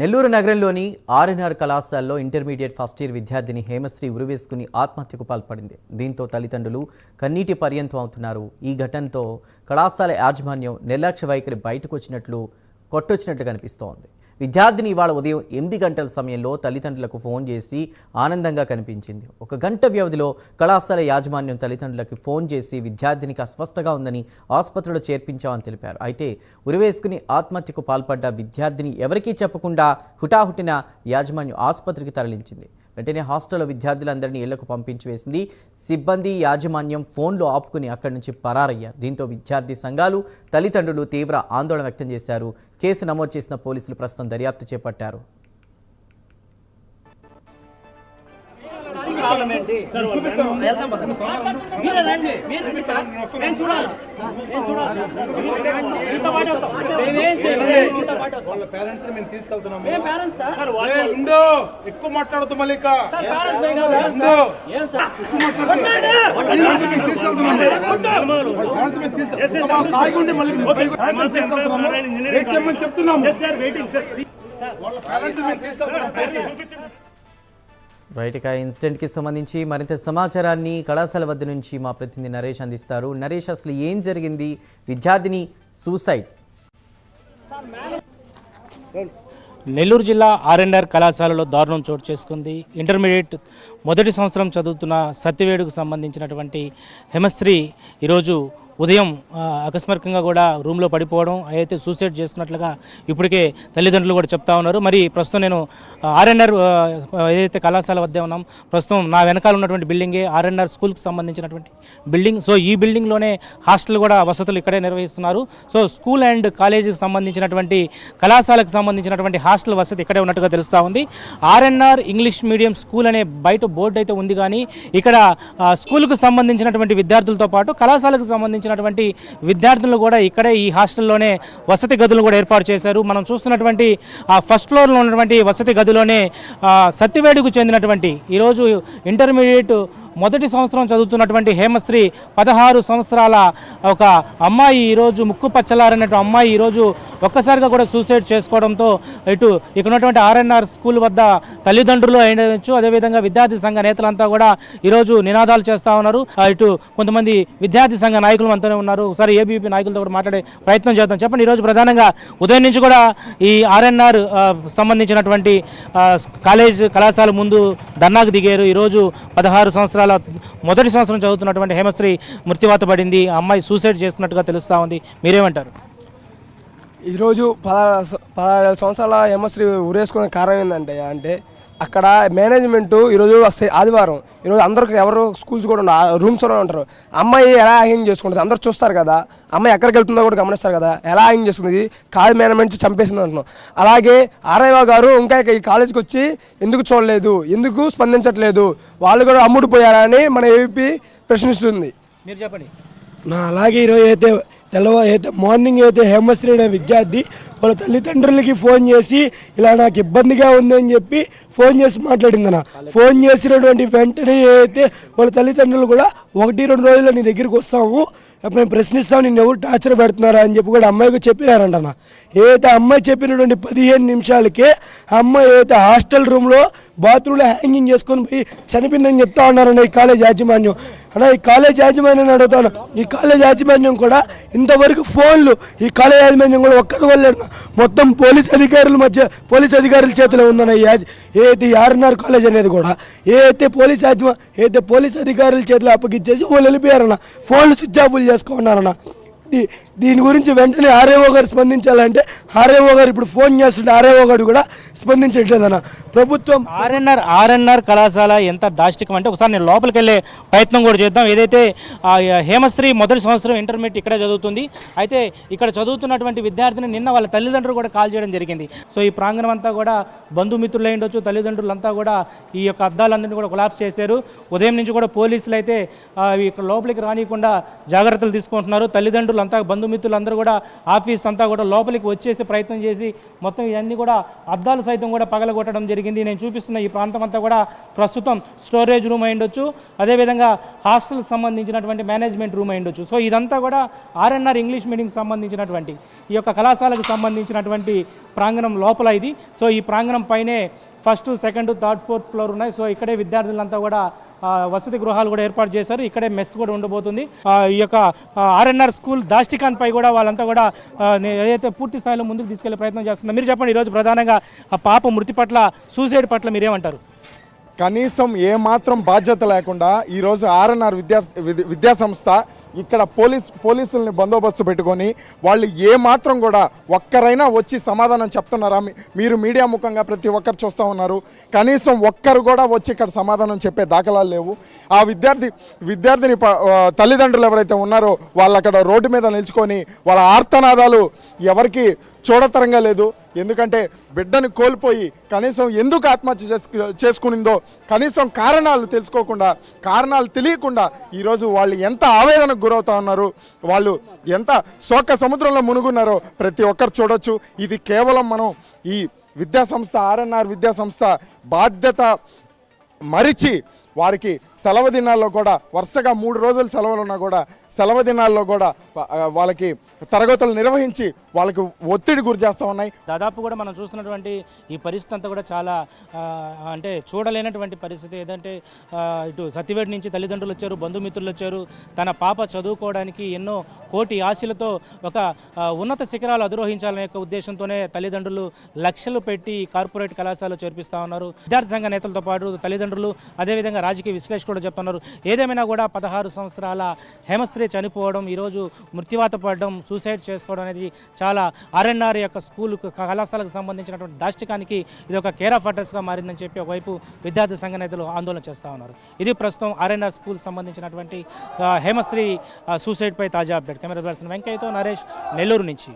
నెల్లూరు నగరంలోని ఆర్ఎన్ఆర్ కళాశాలలో intermediate first year విద్యార్థిని హేమశ్రీ ఉరివేసుకుని ఆత్మహత్యకు పాల్పడింది. దీంతో తల్లిదండ్రులు కన్నీటి పర్యంతం అవుతున్నారు. ఈ ఘటనతో కళాశాల యాజమాన్యం నిర్లక్ష్య వైఖరి బయటకు వచ్చినట్లు కొట్టొచ్చినట్లు కనిపిస్తోంది. విద్యార్థిని ఇవాళ ఉదయం ఎనిమిది గంటల సమయంలో తల్లిదండ్రులకు ఫోన్ చేసి ఆనందంగా కనిపించింది. ఒక గంట వ్యవధిలో కళాశాల యాజమాన్యం తల్లిదండ్రులకు ఫోన్ చేసి విద్యార్థినికి అస్వస్థగా ఉందని ఆసుపత్రిలో చేర్పించామని తెలిపారు. అయితే ఉరివేసుకుని ఆత్మహత్యకు పాల్పడ్డ విద్యార్థిని ఎవరికీ చెప్పకుండా హుటాహుటిన యాజమాన్యం ఆసుపత్రికి తరలించింది. వెంటనే హాస్టల్లో విద్యార్థులందరినీ ఇళ్ళకు పంపించి వేసింది. సిబ్బంది యాజమాన్యం ఫోన్లు ఆపుకుని అక్కడి నుంచి పరారయ్యారు. దీంతో విద్యార్థి సంఘాలు తల్లిదండ్రులు తీవ్ర ఆందోళన వ్యక్తం చేశారు. కేసు నమోదు చేసిన పోలీసులు ప్రస్తుతం దర్యాప్తు చేపట్టారు. ప్రాబ్లం ఏంటి. మీరే రండి. మీరు రండి. సార్ నేను చూడాలి. నేను చూడాలి. మీతో పాటు వస్తాం మేమేం చేయలేదు మీతో పాటు వస్తాం వాళ్ళ పేరెంట్స్ మేము తీసుకెళ్తున్నాము. మేము పేరెంట్స్ సార్? సార్ ఏ, ఉండు. ఎక్కువ మాట్లాడుతూ మల్లిక పేరెంట్స్ మేము కాదు. ఉండు. ఏం సార్? పేరెంట్స్ మేము తీసుకెళ్తున్నాము. పేరెంట్స్ మేము తీసుకెళ్తున్నాము. తాగిగుండి మళ్ళీ వాళ్ళ పేరెంట్స్ మేము తీసుకెళ్తున్నాము. రైట్ ఇక ఇన్సిడెంట్కి సంబంధించి మరింత సమాచారాన్ని కళాశాల వద్ద నుంచి మా ప్రతినిధి నరేష్ అందిస్తారు. నరేష్ అసలు ఏం జరిగింది? విద్యార్థిని సూసైడ్. నెల్లూరు జిల్లా ఆర్ఎన్ఆర్ కళాశాలలో దారుణం చోటు చేసుకుంది. ఇంటర్మీడియట్ మొదటి సంవత్సరం చదువుతున్న సత్యవేడుకు సంబంధించినటువంటి హెమశ్రీ ఈరోజు ఉదయం అకస్మాత్కంగా కూడా రూమ్లో పడిపోవడం అయితే సూసైడ్ చేసుకున్నట్లుగా ఇప్పటికే తల్లిదండ్రులు కూడా చెప్తా ఉన్నారు. మరి ప్రస్తుతం నేను ఆర్ఎన్ఆర్ ఏదైతే కళాశాల వద్ద ఉన్నాం ప్రస్తుతం నా వెనకాల ఉన్నటువంటి బిల్డింగే ఆర్ఎన్ఆర్ స్కూల్కి సంబంధించినటువంటి బిల్డింగ్. సో ఈ బిల్డింగ్లోనే హాస్టల్ కూడా వసతులు ఇక్కడే నిర్వహిస్తున్నారు. సో స్కూల్ అండ్ కాలేజీకి సంబంధించినటువంటి కళాశాలకు సంబంధించినటువంటి హాస్టల్ వసతి ఇక్కడే ఉన్నట్టుగా తెలుస్తూ ఉంది. ఆర్ఎన్ఆర్ ఇంగ్లీష్ మీడియం స్కూల్ అనే బయట బోర్డు అయితే ఉంది కానీ ఇక్కడ స్కూల్కు సంబంధించినటువంటి విద్యార్థులతో పాటు కళాశాలకు సంబంధించి సంబంధించినటువంటి విద్యార్థులు కూడా ఇక్కడే ఈ హాస్టల్లోనే వసతి గదులు కూడా ఏర్పాటు చేశారు. మనం చూస్తున్నటువంటి ఆ ఫస్ట్ ఫ్లోర్లో ఉన్నటువంటి వసతి గదిలోనే ఆ, సత్యవేడుకు చెందినటువంటి ఈరోజు ఇంటర్మీడియట్ మొదటి సంవత్సరం చదువుతున్నటువంటి హేమశ్రీ పదహారు సంవత్సరాల ఒక అమ్మాయి ఈరోజు ముక్కు పచ్చలారన్నట్టు అమ్మాయి ఈరోజు ఒక్కసారిగా కూడా సూసైడ్ చేసుకోవడంతో ఇటు ఇక్కడ ఉన్నటువంటి ఆర్ఎన్ఆర్ స్కూల్ వద్ద తల్లిదండ్రులు అయినవచ్చు అదేవిధంగా విద్యార్థి సంఘ నేతలంతా కూడా ఈరోజు నినాదాలు చేస్తూ ఉన్నారు. ఇటు కొంతమంది విద్యార్థి సంఘ నాయకులు అంతనే ఉన్నారు. ఒకసారి ఏబీపీ నాయకులతో కూడా మాట్లాడే ప్రయత్నం చేద్దాం. చెప్పండి ఈరోజు ప్రధానంగా ఉదయం నుంచి కూడా ఈ ఆర్ఎన్ఆర్ సంబంధించినటువంటి కాలేజ్ కళాశాల ముందు ధర్నాకు దిగారు. ఈరోజు పదహారు సంవత్సరాల మొదటి సంవత్సరం చదువుతున్నటువంటి హేమశ్రీ మృత్యువాత పడింది. ఆ అమ్మాయి సూసైడ్ చేసుకున్నట్టుగా తెలుస్తూ ఉంది. మీరేమంటారు? ఈరోజు పదహారు పదహారు సంవత్సరాల ఎంఎస్శ్రీ ఉరేసుకునే కారణం ఏంటంటే అంటే అక్కడ మేనేజ్మెంట్ ఈరోజు ఆదివారం. ఈరోజు అందరికి ఎవరు స్కూల్స్ కూడా ఉండవు రూమ్స్ కూడా ఉంటారు అమ్మాయి ఎలా హ్యాంగ్ చేసుకుంటుంది అందరూ చూస్తారు కదా. అమ్మాయి ఎక్కడికి వెళ్తుందో కూడా గమనిస్తారు కదా. ఎలా హ్యాంగ్ చేసుకుంది కాలేజ్ మేనేజ్మెంట్ చంపేసింది అంటున్నాం. అలాగే ఆర్ఐవా గారు ఇంకా ఇక ఈ కాలేజ్కి వచ్చి ఎందుకు చూడలేదు ఎందుకు స్పందించట్లేదు వాళ్ళు కూడా అమ్ముడుపోయారా అని మన ఏపీ ప్రశ్నిస్తుంది. మీరు చెప్పండి. నా అలాగే ఈరోజు అయితే తెల్లవారు మార్నింగ్ అయితే హేమశ్రీ అనే విద్యార్థి వాళ్ళ తల్లిదండ్రులకి ఫోన్ చేసి ఇలా నాకు ఇబ్బందిగా ఉందని చెప్పి ఫోన్ చేసి మాట్లాడిందన ఫోన్ చేసినటువంటి వెంటనే అయితే వాళ్ళ తల్లిదండ్రులు కూడా ఒకటి రెండు రోజుల్లో నీ దగ్గరికి వస్తాము. మేము ప్రశ్నిస్తాము నేను ఎవరు టార్చర్ పెడుతున్నారా? అని చెప్పి కూడా అమ్మాయికి చెప్పినారంటన్న. ఏదైతే అమ్మాయి చెప్పినటువంటి పదిహేను నిమిషాలకే అమ్మాయి అయితే హాస్టల్ రూమ్లో బాత్రూంలో హ్యాంగింగ్ చేసుకొని పోయి చనిపోయిందని చెప్తా ఉన్నారన్న ఈ కాలేజ్ యాజమాన్యం. అన్న ఈ కాలేజ్ యాజమాన్యం అడుగుతాను ఈ కాలేజ్ యాజమాన్యం కూడా ఇంతవరకు ఫోన్లు ఈ కాలేజ్ యాజమాన్యం కూడా ఒక్కరి వల్లే అన్న. మొత్తం పోలీస్ అధికారుల మధ్య పోలీస్ అధికారుల చేతిలో ఉందన్న ఈ యాజ ఏదైతే ఆర్ఎన్ఆర్ కాలేజ్ అనేది కూడా ఏదైతే పోలీస్ యాజమా ఏదైతే పోలీస్ అధికారుల చేతిలో అప్పగించేసి వాళ్ళు వెళ్ళిపోయారన్న. ఫోన్లు స్విచ్ ఆఫ్లు చేసుకున్నారన్న. దీని గురించి వెంటనే ఆర్ఏఓ గారు స్పందించాలంటే ఆర్ఏఓ గారు ఇప్పుడు ఫోన్ చేస్తుంటే ఆర్ఏఓ గారు కూడా స్పందించట్లేదన్న ప్రభుత్వం ఆర్ఎన్ఆర్ ఆర్ఎన్ఆర్ కళాశాల ఎంత దాష్టికం అంటే ఒకసారి నేను లోపలికి వెళ్ళే ప్రయత్నం కూడా చేద్దాం. ఏదైతే ఆ, హేమశ్రీ మొదటి సంవత్సరం ఇంటర్మీడియట్ ఇక్కడే చదువుతుంది. అయితే ఇక్కడ చదువుతున్నటువంటి విద్యార్థిని నిన్న వాళ్ళ తల్లిదండ్రులు కూడా కాల్ చేయడం జరిగింది. సో ఈ ప్రాంగణం అంతా కూడా బంధుమిత్రులు అయి ఉండొచ్చు తల్లిదండ్రులంతా కూడా ఈ యొక్క అద్దాలందరినీ కూడా కొలాప్స్ చేశారు. ఉదయం నుంచి కూడా పోలీసులు అయితే ఇక్కడ లోపలికి రానియకుండా జాగ్రత్తలు తీసుకుంటున్నారు. తల్లిదండ్రులు అంతా బంధు బంధుమిత్రులందరూ కూడా ఆఫీస్ అంతా కూడా లోపలికి వచ్చేసి ప్రయత్నం చేసి మొత్తం ఇవన్నీ కూడా అద్దాలు సైతం కూడా పగలగొట్టడం జరిగింది. నేను చూపిస్తున్న ఈ ప్రాంతం అంతా కూడా ప్రస్తుతం స్టోరేజ్ రూమ్ అయి ఉండొచ్చు. అదేవిధంగా హాస్టల్కి సంబంధించినటువంటి మేనేజ్మెంట్ రూమ్ అయి ఉండొచ్చు. సో ఇదంతా కూడా ఆర్ఎన్ఆర్ ఇంగ్లీష్ మీడియంకి సంబంధించినటువంటి ఈ యొక్క కళాశాలకు సంబంధించినటువంటి ప్రాంగణం లోపల ఇది. సో ఈ ప్రాంగణం పైనే first second third fourth floor ఉన్నాయి. సో ఇక్కడే విద్యార్థులంతా కూడా వసతి గృహాలు కూడా ఏర్పాటు చేశారు. ఇక్కడే మెస్ కూడా ఉండబోతుంది. ఈ యొక్క ఆర్ఎన్ఆర్ స్కూల్ దాష్టికాన్ పై కూడా వాళ్ళంతా కూడా ఏదైతే పూర్తి స్థాయిలో ముందుకు తీసుకెళ్ళే ప్రయత్నం చేస్తున్నారు మీరు చెప్పండి ఈరోజు ప్రధానంగా ఆ పాప మృతి పట్ల సూసైడ్ పట్ల మీరేమంటారు? కనీసం ఏమాత్రం బాధ్యత లేకుండా ఈరోజు ఆర్ఎన్ఆర్ విద్యా విద్యాసంస్థ ఇక్కడ పోలీస్ పోలీసుల్ని బందోబస్తు పెట్టుకొని వాళ్ళు ఏమాత్రం కూడా ఒక్కరైనా వచ్చి సమాధానం చెప్తున్నారా? మీరు మీడియా ముఖంగా ప్రతి ఒక్కరు చూస్తూ ఉన్నారు. కనీసం ఒక్కరు కూడా వచ్చి ఇక్కడ సమాధానం చెప్పే దాఖలాలు లేవు. ఆ విద్యార్థి విద్యార్థిని తల్లిదండ్రులు ఎవరైతే ఉన్నారో వాళ్ళు అక్కడ రోడ్డు మీద నిల్చుకొని వాళ్ళ ఆర్తనాదాలు ఎవరికి చూడతరంగా లేదు. ఎందుకంటే బిడ్డను కోల్పోయి కనీసం ఎందుకు ఆత్మహత్య చేసుకు చేసుకునిందో కనీసం కారణాలు తెలుసుకోకుండా కారణాలు తెలియకుండా ఈరోజు వాళ్ళు ఎంత ఆవేదనకు గురవుతా ఉన్నారు వాళ్ళు ఎంత శోక సముద్రంలో మునుగున్నారో ప్రతి ఒక్కరు చూడొచ్చు. ఇది కేవలం మనం ఈ విద్యాసంస్థ ఆర్ఎన్ఆర్ విద్యాసంస్థ బాధ్యత మరిచి వారికి సెలవు దినాల్లో కూడా వరుసగా మూడు రోజులు సెలవులు ఉన్నా కూడా సెలవు దినాల్లో కూడా వాళ్ళకి తరగతులు నిర్వహించి వాళ్ళకి ఒత్తిడి గురి చేస్తూ ఉన్నాయి. దాదాపు కూడా మనం చూస్తున్నటువంటి ఈ పరిస్థితి అంతా కూడా చాలా అంటే చూడలేనటువంటి పరిస్థితి. ఏదంటే ఇటు సత్యవేడి నుంచి తల్లిదండ్రులు వచ్చారు బంధుమిత్రులు వచ్చారు. తన పాప చదువుకోవడానికి ఎన్నో కోటి ఆశలతో ఒక ఉన్నత శిఖరాలు అధిరోహించాలనే యొక్క ఉద్దేశంతోనే తల్లిదండ్రులు లక్షలు పెట్టి కార్పొరేట్ కళాశాలలో చేర్పిస్తా ఉన్నారు. విద్యార్థి సంఘ నేతలతో పాటు తల్లిదండ్రులు అదేవిధంగా రాజకీయ విశ్లేషకులు కూడా చెప్తున్నారు ఏదేమైనా కూడా పదహారు సంవత్సరాల హేమశ్రీ చనిపోవడం ఈరోజు మృత్యువాత పడడం సూసైడ్ చేసుకోవడం అనేది చాలా ఆర్ఎన్ఆర్ యొక్క స్కూల్ కళాశాలకు సంబంధించినటువంటి దాష్టికానికి ఇది ఒక కేర్ ఆఫ్ అడ్రస్గా మారిందని చెప్పి ఒకవైపు విద్యార్థి సంఘ నేతలు ఆందోళన చేస్తూ ఉన్నారు. ఇది ప్రస్తుతం ఆర్ఎన్ఆర్ స్కూల్ సంబంధించినటువంటి హేమశ్రీ సూసైడ్పై తాజా అప్డేట్. కెమెరా పర్సన్ వెంకయ్యతో నరేష్ నెల్లూరు నుంచి.